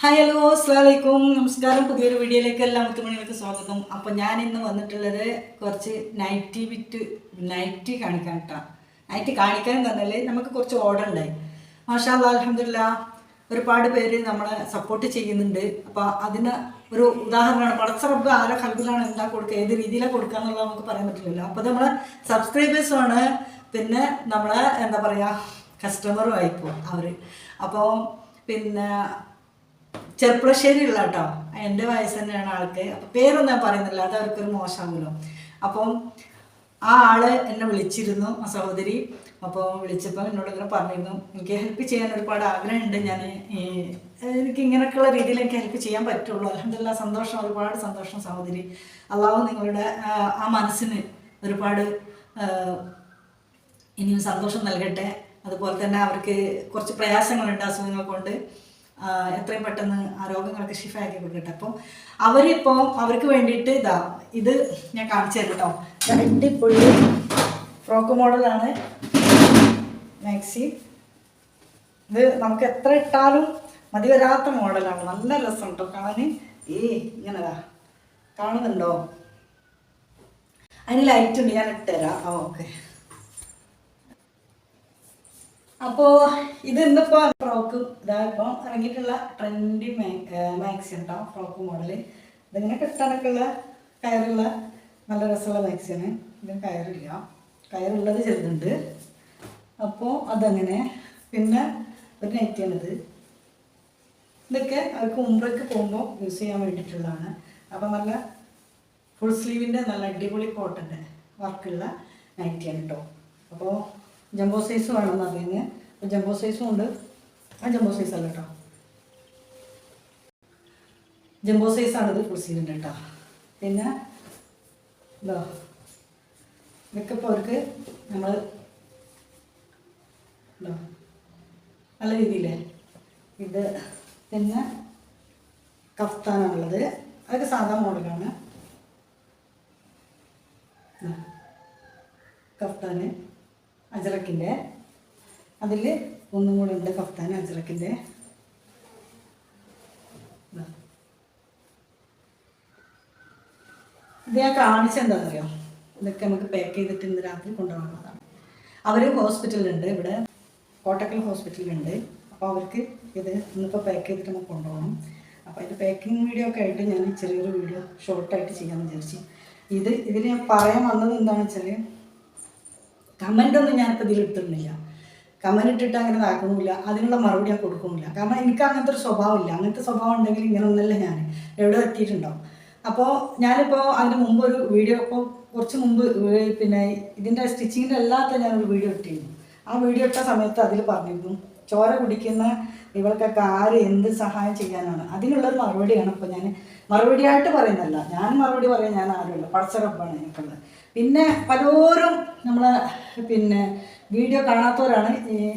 Hi hello അസ്സാമലൈക്കും നമസ്കാരം. പുതിയൊരു വീഡിയോയിലേക്ക് എല്ലാ മുത്തുമണികൾക്ക് സ്വാഗതം. അപ്പോൾ ഞാൻ ഇന്ന് വന്നിട്ടുള്ളത് കുറച്ച് നൈറ്റി വിറ്റ് നൈറ്റി കാണിക്കാൻ കേട്ടോ നൈറ്റി കാണിക്കാൻ തന്നാൽ നമുക്ക് കുറച്ച് ഓർഡർ ഉണ്ടായി. മാഷാ അലഹമില്ല ഒരുപാട് പേര് നമ്മളെ സപ്പോർട്ട് ചെയ്യുന്നുണ്ട്. അപ്പോൾ അതിന് ഒരു ഉദാഹരണമാണ്. പടച്ചറബ് ആരെ കൽബിലാണ് എന്താ കൊടുക്കുക ഏത് രീതിയിലാണ് കൊടുക്കുക എന്നുള്ളത് നമുക്ക് പറയാൻ പറ്റില്ലല്ലോ. അപ്പോൾ നമ്മളെ സബ്സ്ക്രൈബേഴ്സുമാണ് പിന്നെ നമ്മളെ എന്താ പറയുക കസ്റ്റമറും ആയിപ്പോൾ അവർ അപ്പോൾ പിന്നെ ചെർപ്പളശ്ശേരിയുള്ള കേട്ടോ എന്റെ വയസ്സ് തന്നെയാണ് ആൾക്ക്. അപ്പം പേരൊന്നും ഞാൻ പറയുന്നില്ല. അത് അവർക്കൊരു മോശമാകുമല്ലോ അപ്പം ആ ആൾ എന്നെ വിളിച്ചിരുന്നു ആ സഹോദരി. അപ്പോൾ വിളിച്ചപ്പോൾ എന്നോട് ഇങ്ങനെ പറഞ്ഞിരുന്നു എനിക്ക് ഹെൽപ്പ് ചെയ്യാൻ ഒരുപാട് ആഗ്രഹമുണ്ട്. ഞാൻ എനിക്ക് ഇങ്ങനെയൊക്കെയുള്ള രീതിയിൽ എനിക്ക് ഹെൽപ്പ് ചെയ്യാൻ പറ്റുള്ളൂ. അലഹമില്ല സന്തോഷം ഒരുപാട് സന്തോഷം സഹോദരി. അള്ളാഹു നിങ്ങളുടെ ആ, മനസ്സിന് ഒരുപാട് ഇനിയും സന്തോഷം നൽകട്ടെ. അതുപോലെ തന്നെ അവർക്ക് കുറച്ച് പ്രയാസങ്ങളുണ്ട് അസുഖങ്ങൾ കൊണ്ട്. എത്രയും പെട്ടെന്ന് ആ രോഗങ്ങളൊക്കെ ഷിഫാക്കി കൊടുക്കട്ടെ. അപ്പോൾ അവരിപ്പോൾ അവർക്ക് വേണ്ടിയിട്ട് ഇതാ ഇത് ഞാൻ കാണിച്ചു തരാം കേട്ടോ. അടിപൊളി ഫ്രോക്ക് മോഡലാണ് മാക്സി. ഇത് നമുക്ക് എത്ര ഇട്ടാലും മതി വരാത്ത മോഡലാണ്. നല്ല രസം കേട്ടോ കാണാൻ ഏ ഇങ്ങനെതാ കാണുന്നുണ്ടോ? അതിന് ലൈറ്റ് ഉണ്ട് ഞാൻ ഇട്ടുതരാം ഓക്കെ. അപ്പോൾ ഇത് ഇന്നിപ്പോൾ ഫ്രോക്ക് ഇതാ ഇപ്പം ഇറങ്ങിയിട്ടുള്ള ട്രെൻഡി മാക്സി ഉണ്ടാവും ഫ്രോക്ക് മോഡൽ ഇതിങ്ങനെ കിട്ടാനൊക്കെയുള്ള കയറുള്ള നല്ല രസമുള്ള മാക്സിയാണ് ഇതിന് കയറില്ല. കയറുള്ളത് ചെറുതുണ്ട്. അപ്പോൾ അതങ്ങനെ. പിന്നെ ഒരു നെറ്റിയാണിത് ഇതൊക്കെ അവർക്ക് ഉമ്രയ്ക്ക് പോകുമ്പോൾ യൂസ് ചെയ്യാൻ വേണ്ടിയിട്ടുള്ളതാണ്. അപ്പോൾ നല്ല ഫുൾ സ്ലീവിന്റെ നല്ല അടിപൊളി കോട്ടന്റെ വർക്കുള്ള നൈറ്റിയാണ് കേട്ടോ അപ്പോൾ ജംബോ സൈസ് വേണമെന്ന് അറിയുന്നത് അപ്പോൾ ജംബോ സൈസും ഉണ്ട്. ആ ജംബോ സൈസ് അല്ല കേട്ടോ ജംബോ സൈസാണിത് സീലിന്റെ കേട്ടോ പിന്നെ ഇതോ. ഇതൊക്കെ അവർക്ക് നമ്മൾ ഇതോ. നല്ല രീതിയിലേ ഇത് പിന്നെ കഫ്താനാണുള്ളത്. അതൊക്കെ സാധാ മോഡലാണ്. കഫ്താന്. അജറക്കിന്റെ. അതിൽ ഒന്നും കൂടെ ഉണ്ട് കഫ്താൻ അജറക്കിന്റെ. ഇതാ. ഞാൻ കാണിച്ചെന്താണെന്നറിയോ ഇതൊക്കെ നമുക്ക് പാക്ക് ചെയ്തിട്ട് ഇന്ന് രാത്രി കൊണ്ടുപോകുന്നതാണ് അവർ ഹോസ്പിറ്റലുണ്ട് ഇവിടെ കോട്ടക്കൽ ഹോസ്പിറ്റലുണ്ട് അപ്പോൾ അവർക്ക് ഇത് ഇന്നിപ്പോൾ പാക്ക് ചെയ്തിട്ട് നമുക്ക് കൊണ്ടുപോകണം. അപ്പോൾ അതിന്റെ പാക്കിംഗ് വീഡിയോ ഒക്കെ ആയിട്ട് ഞാൻ ചെറിയൊരു വീഡിയോ ഷോർട്ടായിട്ട് ചെയ്യാമെന്ന് വിചാരിച്ചു. ഇത് ഇതിൽ ഞാൻ പറയാൻ വന്നത് എന്താണെന്ന് വെച്ചാൽ കമന്റ് ഒന്നും ഞാനിപ്പോൾ ഇതിൽ ഇട്ടിരുന്നില്ല. കമന്റ് ഇട്ടിട്ട് അങ്ങനെ ഇതാക്കണമില്ല. അതിനുള്ള മറുപടി ഞാൻ കൊടുക്കുന്നില്ല. കാരണം എനിക്ക് അങ്ങനത്തെ ഒരു സ്വഭാവമില്ല. അങ്ങനത്തെ സ്വഭാവം ഉണ്ടെങ്കിൽ ഇങ്ങനെ ഒന്നല്ല ഞാൻ എവിടെ എത്തിയിട്ടുണ്ടാവും? അപ്പോൾ ഞാനിപ്പോൾ അതിന് മുമ്പ് ഒരു വീഡിയോ ഇപ്പോൾ കുറച്ച് മുമ്പ് പിന്നെ ഇതിന്റെ സ്റ്റിച്ചിങ്ങിന്റെ അല്ലാത്ത ഞാനൊരു വീഡിയോ ഇട്ടിരുന്നു. ആ വീഡിയോ ഇട്ട സമയത്ത് അതിൽ പറഞ്ഞിരുന്നു ചോര കുടിക്കുന്ന ഇവൾക്കൊക്കെ ആര് എന്ത് സഹായം ചെയ്യാനാണ്? അതിനുള്ളൊരു മറുപടിയാണ് ഇപ്പോൾ ഞാൻ മറുപടിയായിട്ട് പറയുന്നല്ല ഞാൻ മറുപടി പറയാൻ ഞാൻ ആരുമല്ല. പടച്ചറപ്പാണ് എനിക്കുള്ളത്. പിന്നെ പലരും നമ്മൾ പിന്നെ വീഡിയോ കാണാത്തവരാണ്.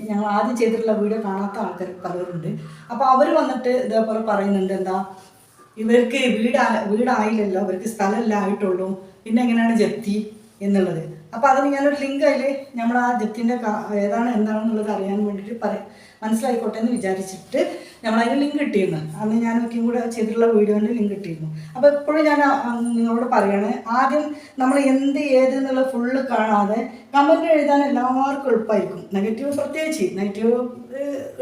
ഞങ്ങൾ ആദ്യം ചെയ്തിട്ടുള്ള വീഡിയോ കാണാത്ത ആൾക്കാർ പലരുണ്ട്. അപ്പോൾ അവർ വന്നിട്ട് ഇതേപോലെ പറയുന്നുണ്ട് എന്താ? ഇവർക്ക് വീട് വീടായില്ലല്ലോ. ഇവർക്ക് സ്ഥലമല്ല ആയിട്ടുള്ളൂ. പിന്നെ എങ്ങനെയാണ് ജപ്തി എന്നുള്ളത്? അപ്പോൾ അതിന് ഞാനൊരു ലിങ്ക് അതിൽ നമ്മൾ ആ ജപ്തിന്റെ ഏതാണ് എന്താണെന്നുള്ളത് അറിയാൻ വേണ്ടിയിട്ട് പറ മനസ്സിലായിക്കോട്ടെ എന്ന് വിചാരിച്ചിട്ട് നമ്മൾ അതിന് ലിങ്ക് കിട്ടിയിരുന്നു അന്ന് ഞാൻ ഒക്കെയും കൂടെ ചെയ്തിട്ടുള്ള വീഡിയോന്റെ ലിങ്ക് കിട്ടിയിരുന്നു അപ്പോൾ എപ്പോഴും ഞാൻ നിങ്ങളോട് പറയാണ് ആദ്യം നമ്മൾ എന്ത് ഏത് എന്നുള്ള ഫുള്ള് കാണാതെ കമന്റ് എഴുതാൻ എല്ലാവർക്കും എളുപ്പമായിരിക്കും. നെഗറ്റീവ് പ്രത്യേകിച്ച് നെഗറ്റീവ്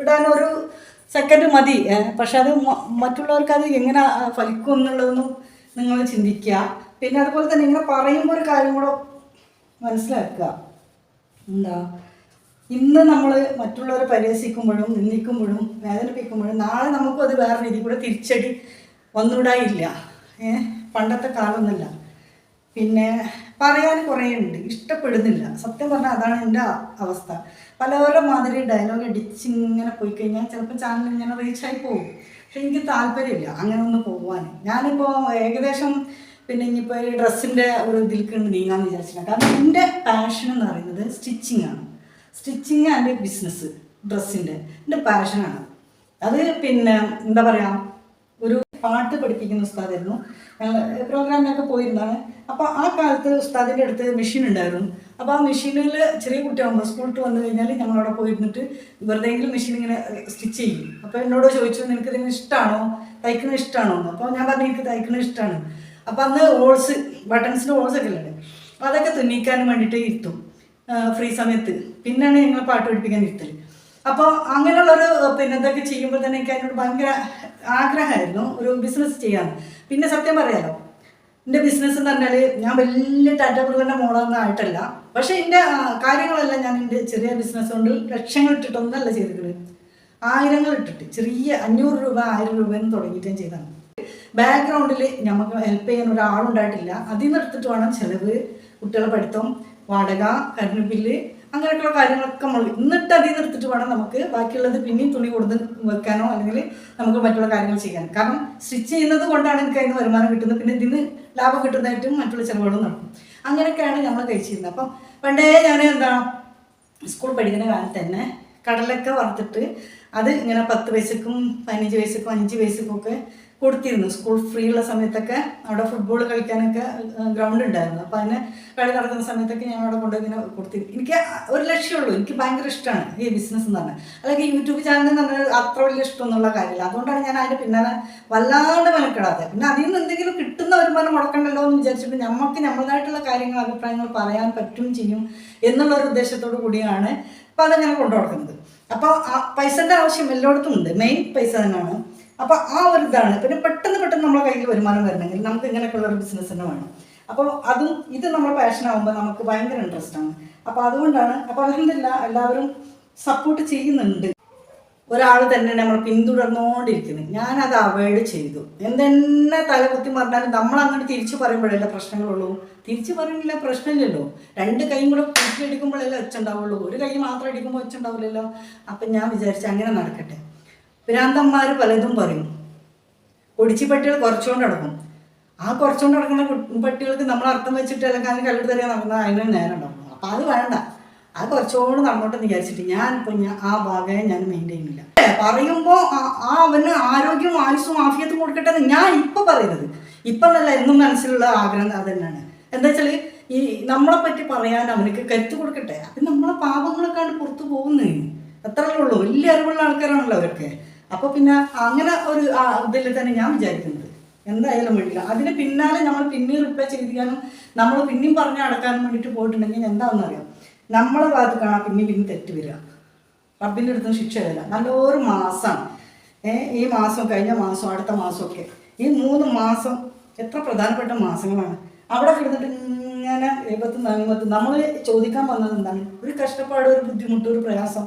ഇടാനൊരു സെക്കൻഡ് മതി. പക്ഷെ അത് മറ്റുള്ളവർക്ക് അത് എങ്ങനെ ഫലിക്കും എന്നുള്ളതൊന്നും നിങ്ങൾ ചിന്തിക്കുക. പിന്നെ അതുപോലെ തന്നെ ഇങ്ങനെ പറയുമ്പോൾ ഒരു കാര്യം കൂടെ മനസ്സിലാക്കുക. എന്താ? ഇന്ന് നമ്മൾ മറ്റുള്ളവരെ പരിഹസിക്കുമ്പോഴും നിന്ദിക്കുമ്പോഴും വേദനിപ്പിക്കുമ്പോഴും നാളെ നമുക്കും അത് വേറെ രീതിയിൽ കൂടെ തിരിച്ചടി വന്നുകൂടായില്ല ഏ? പണ്ടത്തെ കാലമൊന്നുമല്ല പിന്നെ പറയാൻ കുറേ ഉണ്ട് ഇഷ്ടപ്പെടുന്നില്ല. സത്യം പറഞ്ഞാൽ അതാണ് എന്റെ അവസ്ഥ. പലവരുടെ മാതിരി ഡയലോഗ് അടിച്ച് ഇങ്ങനെ പോയി കഴിഞ്ഞാൽ ചിലപ്പോൾ ചാനൽ ഇങ്ങനെ റീച്ചായി പോകും. പക്ഷെ എനിക്ക് താല്പര്യമില്ല അങ്ങനെ ഒന്ന് പോകാൻ ഞാനിപ്പോൾ ഏകദേശം പിന്നെ ഇനിയിപ്പോൾ ഈ ഡ്രസ്സിന്റെ ഒരു ഇതിലേക്ക് നീങ്ങാന്ന് വിചാരിച്ചില്ല. കാരണം എന്റെ പാഷൻ എന്ന് പറയുന്നത് സ്റ്റിച്ചിങ് ആണ്. സ്റ്റിച്ചിങ് ആൻഡ് ബിസിനസ് ഡ്രസ്സിന്റെ എന്റെ പാഷനാണ് അത് പിന്നെ എന്താ പറയുക ഒരു പാട്ട് പഠിപ്പിക്കുന്ന ഉസ്താദായിരുന്നു. ഞങ്ങൾ പ്രോഗ്രാമിനൊക്കെ പോയിരുന്നാണ്. അപ്പോൾ ആ കാലത്ത് ഉസ്താദിന്റെ അടുത്ത് മെഷീൻ ഉണ്ടായിരുന്നു. അപ്പോൾ ആ മെഷീനിൽ ചെറിയ കുട്ടിയാകുമ്പോൾ സ്കൂളിട്ട് വന്നു കഴിഞ്ഞാൽ ഞങ്ങളവിടെ പോയിരുന്നിട്ട് വെറുതെയെങ്കിലും മെഷീൻ ഇങ്ങനെ സ്റ്റിച്ച് ചെയ്യും. അപ്പോൾ എന്നോട് ചോദിച്ചു നിനക്ക് ഇതിന് ഇഷ്ടമാണോ തയ്ക്കുന്നത് ഇഷ്ടമാണോ അപ്പോൾ ഞാൻ പറഞ്ഞു എനിക്ക് തയ്ക്കുന്നത് ഇഷ്ടമാണ് അപ്പോൾ അന്ന് ഓൾസ് ബട്ടൺസിന്റെ ഹോൾസ് ഒക്കെ ഉള്ളത് അപ്പോൾ അതൊക്കെ തുന്നിക്കാൻ വേണ്ടിയിട്ട് ഇരുത്തും. ഫ്രീ സമയത്ത്. പിന്നെയാണ് ഞങ്ങൾ പാട്ട് പഠിപ്പിക്കാൻ ഇരുത്തൽ അപ്പോൾ അങ്ങനെയുള്ളൊരു പിന്നെ എന്തൊക്കെ ചെയ്യുമ്പോൾ തന്നെ എനിക്ക് അതിനോട് ഭയങ്കര ആഗ്രഹമായിരുന്നു. ഒരു ബിസിനസ് ചെയ്യാൻ. പിന്നെ സത്യം പറയാലോ എന്റെ ബിസിനസ് എന്ന് പറഞ്ഞാൽ ഞാൻ വലിയ ടാറ്റാപ്പിളിന്റെ മോളൊന്നും ആയിട്ടല്ല. പക്ഷേ എന്റെ കാര്യങ്ങളെല്ലാം ഞാൻ എന്റെ ചെറിയ ബിസിനസ് കൊണ്ട് ലക്ഷങ്ങൾ ഇട്ടിട്ടൊന്നല്ല ചെയ്തിട്ടുള്ളത്. ആയിരങ്ങൾ ഇട്ടിട്ട് ചെറിയ അഞ്ഞൂറ് രൂപ ആയിരം രൂപ എന്ന് തുടങ്ങിയിട്ടും ചെയ്തതാണ് ബാക്ക്ഗ്രൗണ്ടിൽ നമുക്ക് ഹെൽപ്പ് ചെയ്യാൻ ഒരാളുണ്ടായിട്ടില്ല. അതിൽ നിന്ന് എടുത്തിട്ട് വേണം ചിലവ് കുട്ടികളെ പഠിത്തം. വാടക കറണ്ട് ബില്ല് അങ്ങനെയൊക്കെയുള്ള കാര്യങ്ങളൊക്കെ നമ്മൾ എന്നിട്ട് അതിൽ നിന്ന് എടുത്തിട്ട് വേണം നമുക്ക് ബാക്കിയുള്ളത് പിന്നെയും തുണി കൊടുത്ത് വെക്കാനോ അല്ലെങ്കിൽ നമുക്ക് മറ്റുള്ള കാര്യങ്ങൾ ചെയ്യാൻ. കാരണം സ്റ്റിച്ച് ചെയ്യുന്നത് കൊണ്ടാണ് എനിക്ക് അതിന് വരുമാനം കിട്ടുന്നത്. പിന്നെ ഇതിന് ലാഭം കിട്ടുന്നതായിട്ടും മറ്റുള്ള ചിലവുകളും നടക്കും. അങ്ങനെയൊക്കെയാണ് നമ്മൾ കഴിച്ചിരുന്നത് അപ്പം പണ്ടേ ഞാൻ എന്താ സ്കൂൾ പഠിക്കുന്ന കാലത്ത് തന്നെ കടലൊക്കെ വറുത്തിട്ട് അത് ഇങ്ങനെ പത്ത് വയസ്സക്കും പതിനഞ്ച് വയസ്സക്കും അഞ്ച് വയസ്സക്കും ഒക്കെ കൊടുത്തിരുന്നു. സ്കൂൾ ഫ്രീ ഉള്ള സമയത്തൊക്കെ അവിടെ ഫുട്ബോൾ കളിക്കാനൊക്കെ ഗ്രൗണ്ട് ഉണ്ടായിരുന്നു. അപ്പോൾ അതിനെ കളി നടക്കുന്ന സമയത്തൊക്കെ ഞാൻ അവിടെ കൊണ്ടുപോയി ഇങ്ങനെ കൊടുത്തിരുന്നു. എനിക്ക് ഒരു ലക്ഷ്യമുള്ളൂ എനിക്ക് ഭയങ്കര ഇഷ്ടമാണ് ഈ ബിസിനസ് എന്ന് പറഞ്ഞാൽ. അല്ലെങ്കിൽ യൂട്യൂബ് ചാനൽ എന്ന് പറഞ്ഞാൽ അത്ര വലിയ ഇഷ്ടമൊന്നുള്ള കാര്യമില്ല. അതുകൊണ്ടാണ് ഞാൻ അതിന്റെ പിന്നാലെ വല്ലാണ്ട് മെനക്കെടാതെ. പിന്നെ അതിൽ നിന്ന് എന്തെങ്കിലും കിട്ടുന്ന വരുമാനം മുടക്കണ്ടല്ലോ എന്ന് വിചാരിച്ചിട്ട് നമുക്ക് നമ്മളതായിട്ടുള്ള കാര്യങ്ങൾ അഭിപ്രായങ്ങൾ പറയാൻ പറ്റും ചെയ്യും എന്നുള്ള ഒരു ഉദ്ദേശത്തോടു കൂടിയാണ് അപ്പോൾ അതങ്ങനെ കൊണ്ടു നടക്കുന്നത് അപ്പോൾ പൈസന്റെ ആവശ്യം എല്ലായിടത്തും ഉണ്ട്. മെയിൻ പൈസ തന്നെയാണ്. അപ്പോൾ ആ ഒരു ഇതാണ്. പിന്നെ പെട്ടെന്ന് പെട്ടെന്ന് നമ്മളെ കയ്യിൽ വരുമാനം വരണമെങ്കിൽ നമുക്ക് ഇങ്ങനെയൊക്കെയുള്ള ഒരു ബിസിനസ് തന്നെ വേണം. അപ്പോൾ അതും ഇത് നമ്മുടെ പാഷൻ ആകുമ്പോൾ നമുക്ക് ഭയങ്കര ഇൻട്രസ്റ്റ് ആണ്. അപ്പോൾ അതുകൊണ്ടാണ് അപ്പോൾ അലഹമില്ല എല്ലാവരും സപ്പോർട്ട് ചെയ്യുന്നുണ്ട്. ഒരാൾ തന്നെ നമ്മൾ പിന്തുടർന്നുകൊണ്ടിരിക്കുന്നത് ഞാനത് അവോയ്ഡ് ചെയ്തു. എന്തെന്നെ തലകുത്തി പറഞ്ഞാലും നമ്മൾ അങ്ങോട്ട് തിരിച്ചു പറയുമ്പോഴല്ല പ്രശ്നങ്ങളുള്ളൂ? തിരിച്ചു പറയുന്നില്ല പ്രശ്നമില്ലല്ലോ. രണ്ട് കൈയും കൂടെ കൂട്ടിയടിക്കുമ്പോഴല്ലേ ഒച്ചുണ്ടാവുള്ളൂ ഒരു കൈ മാത്രം അടിക്കുമ്പോൾ ഒച്ചുണ്ടാവില്ലല്ലോ അപ്പം ഞാൻ വിചാരിച്ചു അങ്ങനെ നടക്കട്ടെ. ഭ്രാന്തന്മാർ പലതും പറയും. പൊടിച്ചി പട്ടികൾ കുറച്ചുകൊണ്ട് നടക്കും. ആ കുറച്ചുകൊണ്ട് നടക്കുന്ന പട്ടികൾക്ക് നമ്മൾ അർത്ഥം വെച്ചിട്ട് അല്ലെങ്കിൽ അതിന് കല്ലെടുത്ത് തരാൻ നടക്കുന്ന അതിന് നേരം ഉണ്ടാവും. അപ്പം അത് വേണ്ട. അത് കുറച്ചുകൂടെ നടന്നോട്ടെന്ന് വിചാരിച്ചിട്ട് ഞാനിപ്പോൾ ഞാൻ ആ ഭാഗം ഞാൻ മെയിന്റെയിൻ ചെയ്യുന്നില്ല പറയുമ്പോൾ ആ അവന് ആരോഗ്യവും ആയുസ്സും ആഫിയത്തും കൊടുക്കട്ടെ എന്ന് ഞാൻ ഇപ്പം പറയുന്നത് ഇപ്പം എന്നല്ല എന്നും മനസ്സിലുള്ള ആഗ്രഹം അത് തന്നെയാണ് എന്താ വെച്ചാൽ ഈ നമ്മളെ പറ്റി പറയാൻ അവനക്ക് കരുത്ത് കൊടുക്കട്ടെ. അപ്പം നമ്മളെ പാപങ്ങളൊക്കെയാണ് പുറത്തു പോകുന്നത് അത്രയല്ലേ ഉള്ളൂ. വലിയ അറിവുള്ള ആൾക്കാരാണല്ലോ അവരൊക്കെ. അപ്പോൾ പിന്നെ അങ്ങനെ ഒരു ഇതിൽ തന്നെ ഞാൻ വിചാരിക്കുന്നത്. എന്തായാലും വേണ്ടില്ല അതിന് പിന്നാലെ നമ്മൾ പിന്നെയും റിപ്ലൈ ചെയ്തിരിക്കാനും നമ്മൾ പിന്നെയും പറഞ്ഞ് അടക്കാനും വേണ്ടിയിട്ട് പോയിട്ടുണ്ടെങ്കിൽ എന്താണെന്ന് അറിയാം. നമ്മളെ ഭാഗത്ത് കാണാൻ പിന്നെ പിന്നെ തെറ്റ് വരിക. റബ്ബിന്റെ അടുത്ത് ശിക്ഷ വരില്ല. നല്ലൊരു മാസമാണ് ഈ മാസം കഴിഞ്ഞ മാസം അടുത്ത മാസമൊക്കെ. ഈ മൂന്ന് മാസം എത്ര പ്രധാനപ്പെട്ട മാസങ്ങളാണ്. അവിടെ കിടന്നിട്ട് ഇങ്ങനെ എഴുപത്തും നാൽപ്പത്തും നമ്മൾ ചോദിക്കാൻ വന്നത് എന്താണ്? ഒരു കഷ്ടപ്പാട് ഒരു ബുദ്ധിമുട്ട് ഒരു പ്രയാസം.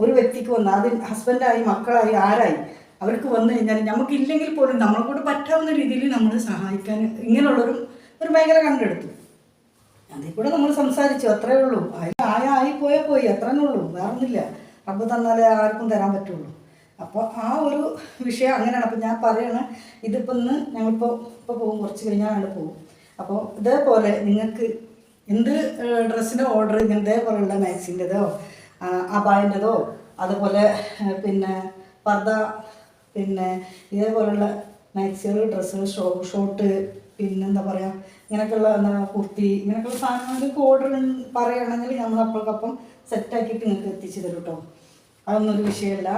ഒരു വ്യക്തിക്ക് വന്ന് അത് ഹസ്ബൻഡായി മക്കളായി ആരായി അവർക്ക് വന്നു കഴിഞ്ഞാൽ നമുക്കില്ലെങ്കിൽ പോലും നമ്മളെ കൂടെ പറ്റാവുന്ന രീതിയിൽ നമ്മൾ സഹായിക്കാൻ ഇങ്ങനെയുള്ളൊരു ഒരു മേഖല കണ്ടെടുത്തു. അതിൽ കൂടെ നമ്മൾ സംസാരിച്ചു അത്രേ ഉള്ളൂ. അതിൽ ആയ ആയി പോയാൽ പോയി അത്രേ ഉള്ളൂ. വേറൊന്നുമില്ല. റബ്ബ് തന്നാലേ ആർക്കും തരാൻ പറ്റുള്ളൂ. അപ്പോൾ ആ ഒരു വിഷയം അങ്ങനെയാണ്. അപ്പോൾ ഞാൻ പറയണ ഇതിപ്പോൾ ഇന്ന് ഞങ്ങളിപ്പോൾ ഇപ്പോൾ പോകും കുറച്ച് കഴിഞ്ഞാൽ ഞങ്ങൾ പോകും. അപ്പോൾ ഇതേപോലെ നിങ്ങൾക്ക് എന്ത് ഡ്രസ്സിന്റെ ഓർഡർ ഇങ്ങനെ ഇതേപോലെയുള്ള മാക്സിന്റെതോ അബായന്റെതോ അതുപോലെ പിന്നെ പർദ്ദ പിന്നെ ഇതേപോലുള്ള മാക്സികൾ ഡ്രസ്സ് ഷോ ഷോർട്ട് പിന്നെന്താ പറയുക ഇങ്ങനെയൊക്കെയുള്ള എന്താ കുർത്തി ഇങ്ങനെയൊക്കെയുള്ള സാധനങ്ങൾക്ക് ഓർഡർ പറയുകയാണെങ്കിൽ നമ്മൾ അപ്പോഴേക്കപ്പം സെറ്റാക്കിയിട്ട് നിങ്ങൾക്ക് എത്തിച്ചു തരും കേട്ടോ അതൊന്നും ഒരു വിഷയമല്ല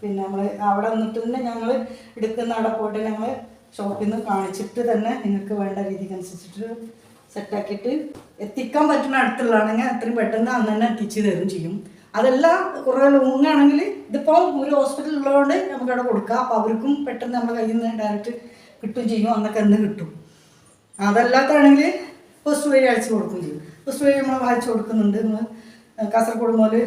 പിന്നെ നമ്മൾ അവിടെ നിന്നിട്ട് തന്നെ ഞങ്ങൾ എടുക്കുന്ന അവിടെ പോയിട്ട് ഞങ്ങൾ ഷോപ്പിൽ നിന്ന് കാണിച്ചിട്ട് തന്നെ നിങ്ങൾക്ക് വേണ്ട രീതിക്ക് അനുസരിച്ചിട്ട് സെറ്റാക്കിയിട്ട് എത്തിക്കാൻ പറ്റുന്ന അടുത്തുള്ളതാണെങ്കിൽ അത്രയും പെട്ടെന്ന് അന്ന് തന്നെ എത്തിച്ചു തരും ചെയ്യും. അതല്ല കുറേ ആണെങ്കിൽ ഇതിപ്പോൾ ഒരു ഹോസ്പിറ്റലിൽ ഉള്ളതുകൊണ്ട് നമുക്ക് അവിടെ കൊടുക്കാം. അപ്പോൾ അവർക്കും പെട്ടെന്ന് നമ്മുടെ കയ്യിൽ നിന്ന് ഡയറക്റ്റ് കിട്ടും ചെയ്യും. അന്നൊക്കെ എന്ന് കിട്ടും. അതല്ലാത്താണെങ്കിൽ പോസ്റ്റ് വഴി അയച്ചു കൊടുക്കുകയും ചെയ്യും. പോസ്റ്റ് വഴി നമ്മൾ വായിച്ച് കൊടുക്കുന്നുണ്ട്. നമ്മൾ കാസർഗോഡ് മുതൽ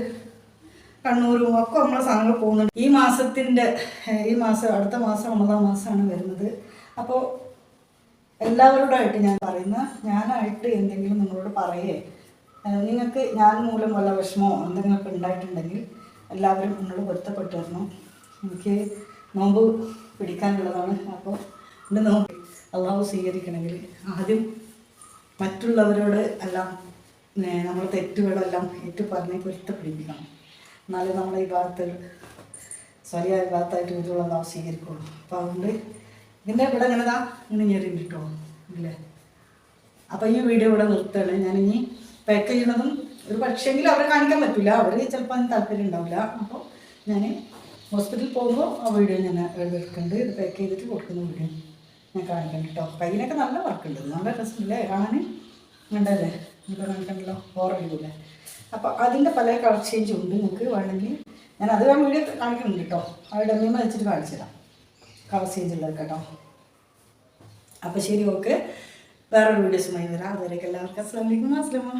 കണ്ണൂരും ഒക്കെ നമ്മളെ സാധനങ്ങൾ പോകുന്നുണ്ട്. ഈ മാസത്തിന്റെ ഈ മാസം അടുത്ത മാസം ഒമ്പതാം മാസമാണ് വരുന്നത്. അപ്പോൾ എല്ലാവരോടായിട്ട് ഞാൻ പറയുന്ന ഞാനായിട്ട് എന്തെങ്കിലും നിങ്ങളോട് പറയേ. നിങ്ങൾക്ക് ഞാൻ മൂലമുള്ള വല്ല വിഷമോ എന്തെങ്കിലുമൊക്കെ ഉണ്ടായിട്ടുണ്ടെങ്കിൽ എല്ലാവരും എന്നോട് പൊരുത്തപ്പെട്ടു വരണം. എനിക്ക് നോമ്പ് പിടിക്കാനുള്ളതാണ്. അപ്പോൾ എന്റെ നോമ്പ് അള്ളാഹു സ്വീകരിക്കണമെങ്കിൽ ആദ്യം മറ്റുള്ളവരോട് എല്ലാം നമ്മൾ തെറ്റുകളെല്ലാം ഏറ്റു പറഞ്ഞ് പൊരുത്തപ്പെടിപ്പിക്കണം എന്നാലേ നമ്മൾ ഈ ഭാഗത്ത് സ്വലിയായ ഭാഗത്തായിട്ട് വരുള്ള അള്ളാഹു സ്വീകരിക്കുള്ളൂ. അപ്പോൾ അതുകൊണ്ട് ഇതിന്റെ ഇവിടെ ഇങ്ങനെ ഇങ്ങനെ ഞെറിഞ്ഞിട്ടോ ഇല്ലേ അപ്പോൾ ഈ വീഡിയോ ഇവിടെ നിർത്തുകയാണ്. ഞാനിനി പാക്ക് ചെയ്യണതും ഒരു പക്ഷേങ്കിൽ അവരെ കാണിക്കാൻ പറ്റില്ല അവർ ചിലപ്പോൾ അതിന് താല്പര്യം ഉണ്ടാവില്ല അപ്പോൾ ഞാൻ ഹോസ്പിറ്റലിൽ പോകുമ്പോൾ ആ വീഡിയോ ഞാൻ എടുക്കുന്നുണ്ട്. ഇത് പാക്ക് ചെയ്തിട്ട് കൊടുക്കുന്ന വീഡിയോ ഞാൻ കാണിക്കുന്നുണ്ട് കേട്ടോ കയ്യിലൊക്കെ നല്ല വർക്കുണ്ട് നല്ല രസമില്ലേ കാണാൻ ഉണ്ടല്ലേ നിങ്ങൾക്ക് കാണിക്കണ്ടല്ലോ ഓർമ്മയില്ലേ. അപ്പോൾ അതിന്റെ പല കളർ ചേഞ്ചും ഉണ്ട്. നിങ്ങൾക്ക് വേണമെങ്കിൽ ഞാൻ അത് ആ വീഡിയോ കാണിക്കുന്നുണ്ട് കേട്ടോ ആ ഡമ്മിമ വെച്ചിട്ട് കാണിച്ചു തരാം കളർ ചേഞ്ച് ഉള്ളത് കേട്ടോ അപ്പോൾ ശരി ഓക്കെ വേറൊരു വീഡിയോസുമായി വരാം. അതുവരെയൊക്കെ എല്ലാവർക്കും അസ്ലാം വലൈക്കും അസ്ലാമ